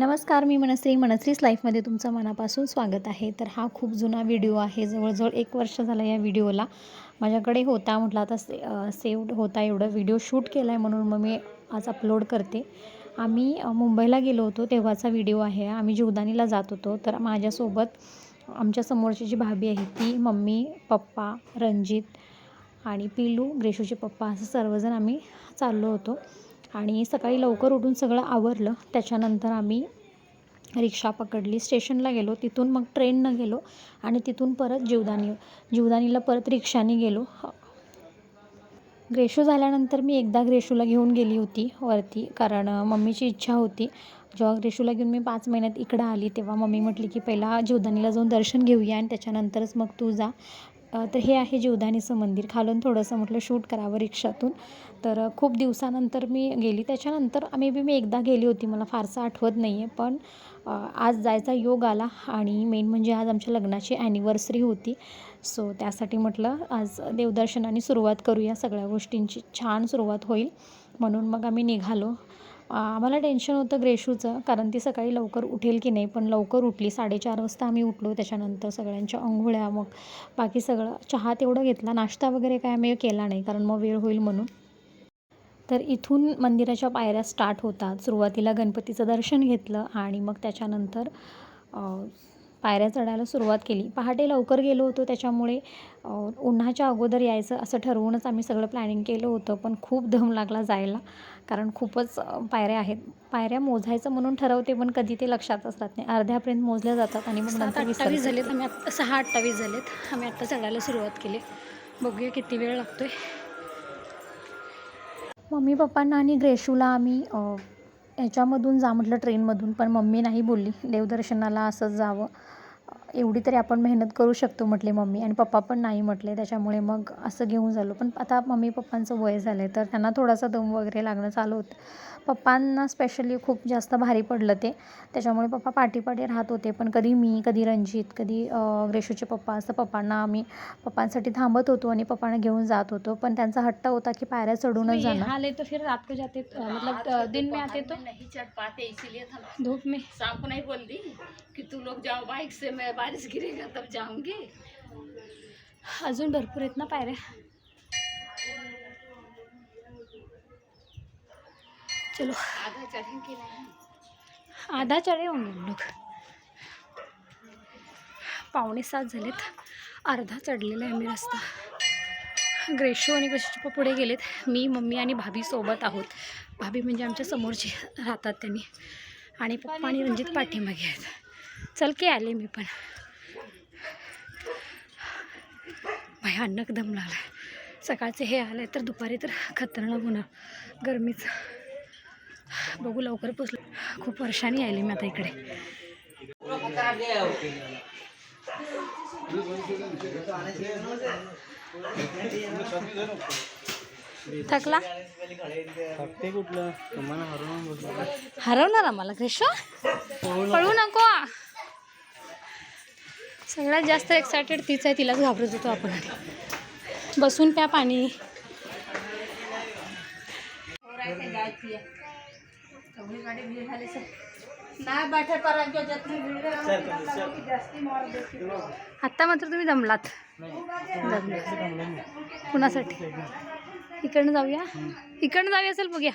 नमस्कार मी मनश्री. मनश्रीच लाईफमध्ये तुमचं मनापासून स्वागत आहे. तर हा खूप जुना व्हिडिओ आहे. जवळजवळ एक वर्ष झालं या व्हिडिओला. माझ्याकडे होता म्हटलं आता से सेव्ड होता एवढं. व्हिडिओ शूट केला आहे म्हणून मग मी आज अपलोड करते. आम्ही मुंबईला गेलो होतो तेव्हाचा व्हिडिओ आहे. आम्ही जीवदानीला जात होतो. तर माझ्यासोबत आमच्या समोरची जी भाभी आहे ती मम्मी पप्पा रणजित आणि पिलू ग्रेशूचे पप्पा असं सर्वजण आम्ही चाललो होतो. आणि सकाळी लवकर उठून सगळं आवरलं. त्याच्यानंतर आम्ही रिक्षा पकडली. स्टेशनला गेलो. तिथून मग ट्रेननं गेलो आणि तिथून परत जीवदानी जीवदानीला परत रिक्षाने गेलो. ग्रेशू झाल्यानंतर मी एकदा ग्रेशूला घेऊन गेली होती वरती कारण मम्मीची इच्छा होती. जेव्हा ग्रेशूला घेऊन मी पाच महिन्यात इकडं आली तेव्हा मम्मी म्हटली की पहिला जीवदानीला जाऊन दर्शन घेऊया आणि त्याच्यानंतरच मग तू जा. तर हे आहे जीवदानीचं मंदिर. खालून थोडंसं म्हटलं शूट करावं रिक्षातून. तर खूप दिवसानंतर मी गेली. त्याच्यानंतर मे बी मी एकदा गेली होती. मला फारसं आठवत नाही आहे पण आज जायचा योग आला. आणि मेन म्हणजे आज आमच्या लग्नाची ॲनिव्हर्सरी होती. सो त्यासाठी म्हटलं आज देवदर्शनाने सुरुवात करूया. सगळ्या गोष्टींची छान सुरुवात होईल. म्हणून मग आम्ही निघालो. आम्हाला टेन्शन होतं ग्रेशूचं कारण ती सकाळी लवकर उठेल की नाही पण लवकर उठली. साडेचार वाजता आम्ही उठलो त्याच्यानंतर सगळ्यांच्या अंघोळ्या मग बाकी सगळं चहा तेवढं घेतला. नाश्ता वगैरे काय आम्ही केला नाही कारण मग वेळ होईल म्हणून. तर इथून मंदिराच्या पायऱ्या स्टार्ट होतात. सुरुवातीला गणपतीचं दर्शन घेतलं आणि मग त्याच्यानंतर पायऱ्या चढायला सुरुवात केली. पहाटे लवकर गेलो होतो त्याच्यामुळे उन्हाच्या अगोदर यायचं असं ठरवूनच आम्ही सगळं प्लॅनिंग केलं होतं पण खूप दम लागला जायला. कारण खूपच पायऱ्या आहेत. पायऱ्या मोजायचं म्हणून ठरवते पण कधी ते लक्षातच राहत नाही. अर्ध्यापर्यंत मोजल्या जातात आणि मग नंतर अठ्ठावीस. झालेत आम्ही आत्ता सहा अठ्ठावीस झालेत. आम्ही आत्ता चढायला सुरुवात केली. बघूया किती वेळ लागतोय. मम्मी पप्पांना आणि ग्रेशूला आम्ही अ, ह्याच्यामधून जा म्हटलं ट्रेनमधून पण मम्मी नाही बोलली. देवदर्शनाला असंच जावं. एवढी तरी आपण मेहनत करू शकतो म्हटले मम्मी आणि पप्पा पण नाही म्हटले त्याच्यामुळे मग असं घेऊन झालो. पण आता मम्मी पप्पांचं वय झालं आहे तर त्यांना थोडासा दम वगैरे लागणं चालू होतं. पप्पांना स्पेशली खूप जास्त भारी पडलं ते. त्याच्यामुळे पप्पा पाठीपाठी राहत होते पण कधी मी कधी रणजित कधी अ, ग्रेशूचे पप्पा असं पप्पांना आम्ही पप्पांसाठी थांबत होतो आणि पप्पांना घेऊन जात होतो. पण त्यांचा हट्ट होता की पायऱ्या चढूनच जाणार हाल तो फिर रात को जाते मतलब दिन में आते तो। नहीं चढ़ पाते इसीलिए धूप में। शाम को नहीं बोल दी कि तू लोग जाओ बाइक से मैं बारिश गिरेगा तब जाऊंगी अजून भरपूर आहेत ना पायऱ्या. चलो. आधा चढ़ेंगे आधा चढे होऊन लोक पावणे सात झालेत. अर्धा चढलेला आहे मी रस्ता. ग्रेशो आणि ग्रेशोचे पुढे गेलेत. मी मम्मी आणि भाभी सोबत आहोत. भाभी म्हणजे आमच्या समोरची राहतात त्यांनी. आणि पप्पा आणि रणजित पाठीमागे आहेत. चल की आले मी पण. भयानक दम लागला सकाळचे हे आले तर दुपारी तर खतरनाक होणार. गरमीचं. बघू लवकर पोचलो खूप वर्षांनी आले मी आता इकडे. थकला? हरवणार आम्हाला ग्रेशो पळू नको. सगळ्यात जास्त एक्सायटेड तीच आहे तिलाच घाबरत होतो आपण. आधी बसून प्या पाणी. आत्ता मात्र तुम्ही दमलात. कुणासाठी? इकडनं जाऊया? इकडनं जाऊया असेल बघूया.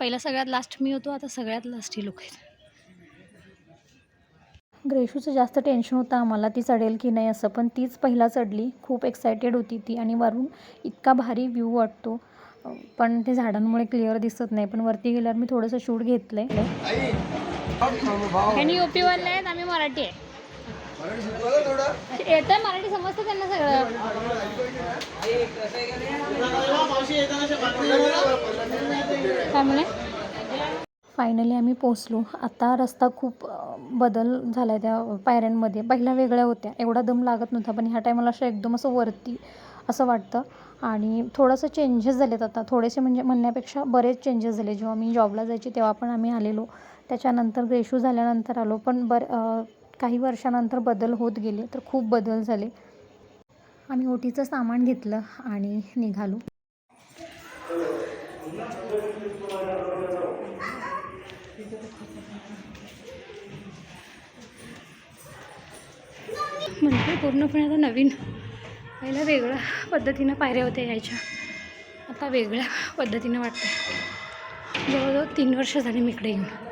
पहिला सगळ्यात लास्ट मी होतो आता सगळ्यात लास्ट ही लोक आहेत. ग्रेशूचं जास्त टेन्शन होतं आम्हाला ती चढेल की नाही असं पण तीच पहिला चढली खूप एक्सायटेड होती ती आणि वरून इतका भारी व्ह्यू वाटतो. पण ते झाडांमुळे क्लिअर दिसत नाही पण वरती गेल्यावर मी थोडंसं शूट घेतलं आहे युपी वाले आहेत आम्ही मराठी आहे. येतं मराठी समजतं त्यांना सगळं. काय म्हणे फायनली आम्ही पोचलो आता रस्ता खूप बदल झाला आहे त्या पायऱ्यांमध्ये. पहिल्या वेगळ्या होत्या. एवढा दम लागत नव्हता पण ह्या टायमाला असं एकदम असं वरती असं वाटतं. आणि थोडंसं चेंजेस झालेत आता. थोडेसे म्हणजे म्हणण्यापेक्षा बरेच चेंजेस झाले. जेव्हा मी जॉबला जायची तेव्हा पण आम्ही आलेलो. त्याच्यानंतर ग्रेशू झाल्यानंतर आलो पण बर काही वर्षानंतर बदल होत गेले. तर खूप बदल झाले. आम्ही ओटीचं सामान घेतलं आणि निघालो. म्हणजे पूर्णपणे आता नवीन. पहिला वेगळ्या पद्धतीनं पायऱ्या होत्या यायच्या. आता वेगळ्या पद्धतीनं वाटतं जवळजवळ तीन वर्ष झाली मी इकडे येऊन.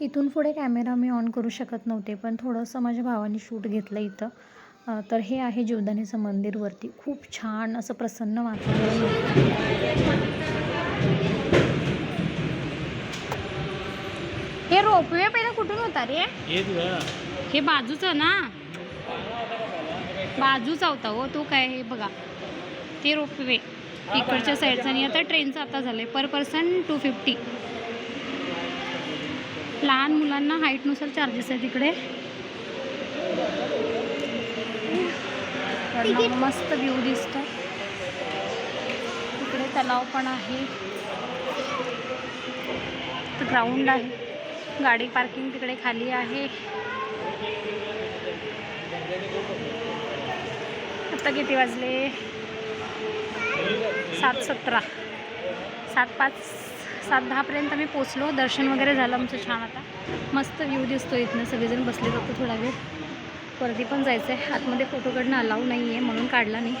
इथून पुढे कॅमेरा मी ऑन करू शकत नव्हते पण थोडंसं माझ्या भावाने शूट घेतलं इथं. तर हे आहे जीवदानीचं मंदिर वरती. खूप छान असं प्रसन्न वातावरण. हे रोपवे पहिला कुठून होता रे? हे बाजूचं ना? बाजूचा होता हो तो काय हे बघा. ते रोपवे. इकडच्या साईडचं आणि आता ट्रेनचं आता झालं आहे पर पर्सन टू फिफ्टी लहान मुलांना हाईटनुसार चार्जेस आहेत तिकडे मस्त व्ह्यू दिसतो इकडे तलाव पण आहे. ग्राउंड आहे. गाडी पार्किंग तिकडे खाली आहे. आता किती वाजले? सात सतरा. सात पाच सात दहापर्यंत आम्ही पोचलो. दर्शन वगैरे झालं आमचं छान आता. मस्त व्ह्यू दिसतो इथनं. सगळेजण बसले जातो थोडा वेळ. वरती पण जायचं आहे आतमध्ये फोटो काढणं अलाऊ नाही आहे म्हणून काढला नाही.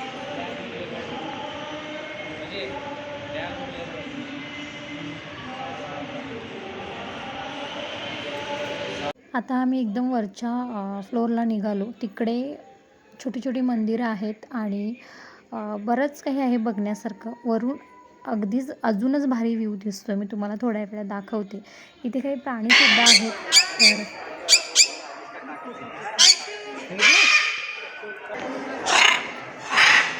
आता आम्ही एकदम वरच्या फ्लोअरला निघालो. तिकडे छोटी छोटी मंदिरं आहेत आणि बरंच काही आहे बघण्यासारखं. वरून अगदीच अजूनच भारी व्ह्यू दिसतो मी तुम्हाला थोड्या वेळात दाखवते. इथे काही प्राणीसुद्धा आहेत. तर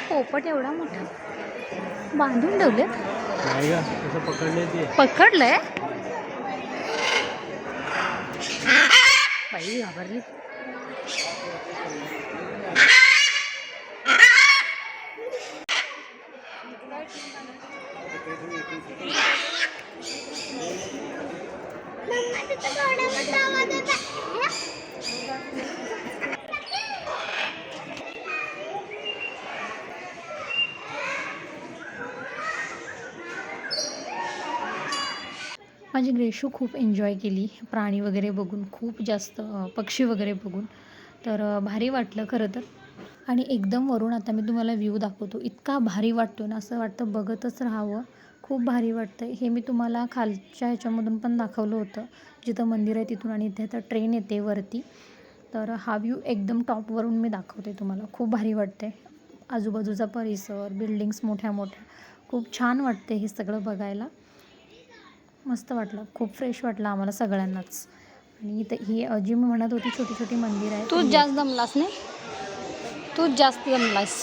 पोपट एवढा मोठा? बांधून ते. पकडलंय? बाई घाबरली. माझी ग्रेशू खूप एन्जॉय केली. प्राणी वगैरे बघून खूप जास्त पक्षी वगैरे बघून. तर भारी वाटलं खरं तर. आणि एकदम वरून आता मी तुम्हाला व्ह्यू दाखवतो. इतका भारी वाटतो ना असं वाटतं बघतच राहावं. खूप भारी वाटतं हे मी तुम्हाला खालच्या ह्याच्यामधून पण दाखवलं होतं. जिथं मंदिर आहे तिथून आणि इथे आता ट्रेन येते वरती. तर हा व्ह्यू एकदम टॉपवरून मी दाखवते तुम्हाला. खूप भारी वाटते आजूबाजूचा परिसर बिल्डिंग्स मोठ्या मोठ्या. खूप छान वाटते हे सगळं बघायला. मस्त वाटलं. खूप फ्रेश वाटलं आम्हाला सगळ्यांनाच. आणि इथं ही जी मी म्हणत होती छोटी छोटी मंदिर आहेत तूच जास्त दमलास नाही? तूच जास्त दमलास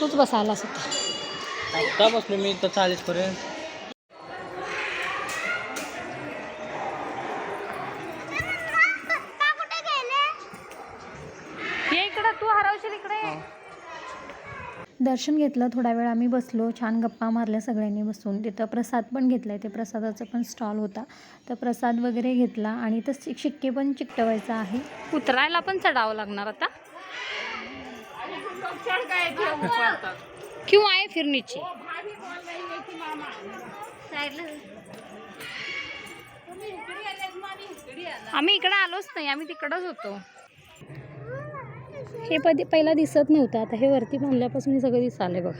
तूच बसायलास होता आत्ता बसलो मी तर चाळीस पर्यंत. ये इकडं तू हरवशील इकडे. दर्शन घेतलं थोडा वेळ आम्ही बसलो छान गप्पा मारल्या सगळ्यांनी बसून. तिथं प्रसाद पण घेतला आहे ते प्रसादाचा पण स्टॉल होता. तर प्रसाद वगैरे घेतला आणि इथं शि- शिक्के पण चिकटवायचा आहे. उतरायला पण चढावं लागणार आता. क्यों आए फिर नीचे आम्ही इकडे आलोच नाही आम्ही तिकडच होतो. हे पदी पहिला दिसत नव्हतं आता हे वरती बांधल्यापासून हे सगळं दिसायलंय बघ.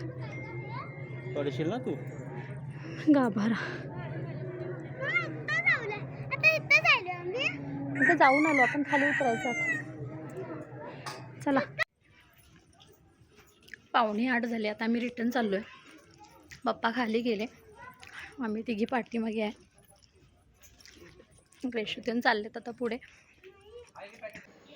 पडशील ना तू? गाभारा. आता जाऊन आलो आपण खाली उतरायचं आता. चला. पावणे आठ झाले आता आम्ही रिटर्न चाललो आहे पप्पा खाली गेले. आम्ही तिघी पाठीमागे आहे. ग्रेशूतून चाललेत आता पुढे.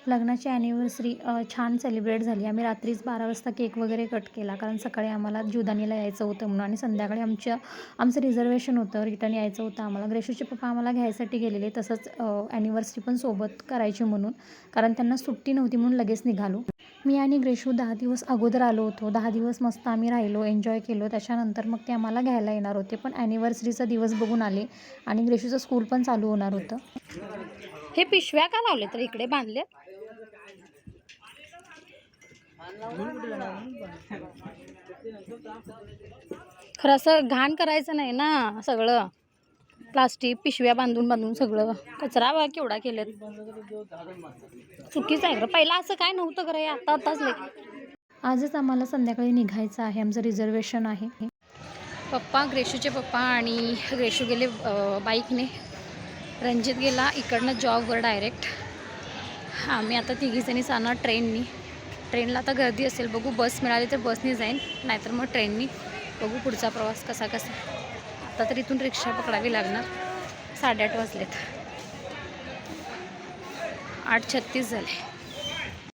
लग्नाची ॲनिव्हर्सरी छान सेलिब्रेट झाली. आम्ही रात्रीच बारा वाजता केक वगैरे कट केला. कारण सकाळी आम्हाला जुदानीला यायचं होतं म्हणून आणि संध्याकाळी आमच्या आमचं रिझर्वेशन होतं. रिटर्न यायचं होतं आम्हाला. ग्रेशूचे पप्पा आम्हाला घ्यायसाठी गेलेले. तसंच ॲनिव्हर्सरी पण सोबत करायची म्हणून. कारण त्यांना सुट्टी नव्हती म्हणून लगेच निघालो. मी आणि ग्रेशू दहा दिवस अगोदर आलो होतो. दहा दिवस मस्त आम्ही राहिलो एन्जॉय केलो. त्याच्यानंतर मग ते आम्हाला घ्यायला येणार होते. पण ॲनिव्हर्सरीचा दिवस बघून आले आणि ग्रेशूचं स्कूल पण चालू होणार होतं. हे पिशव्या का लावले तर इकडे बांधले खरं असं घाण करायचं नाही ना सगळं. प्लास्टिक पिशव्या बांधून बांधून सगळं. कचरा केवढा केलेत. चुकीचं आहे पहिला असं काय नव्हतं खरं हे. आता आताच आजच आम्हाला संध्याकाळी निघायचं आहे. आमचं रिझर्वेशन आहे. पप्पा ग्रेशूचे पप्पा आणि ग्रेशू गेले बाईकने. रणजित गेला. इकडनं जॉबवर डायरेक्ट आम्ही आता तिघीजणी जाणार ट्रेननी ट्रेनला आता गर्दी असेल बघू बस मिळाली तर बसने जाईन नाहीतर मग ट्रेननी बघू पुढचा प्रवास कसा कसा. आता तर इथून रिक्षा पकडावी लागणार. साडेआठ वाजलेत. आठ छत्तीस झाले.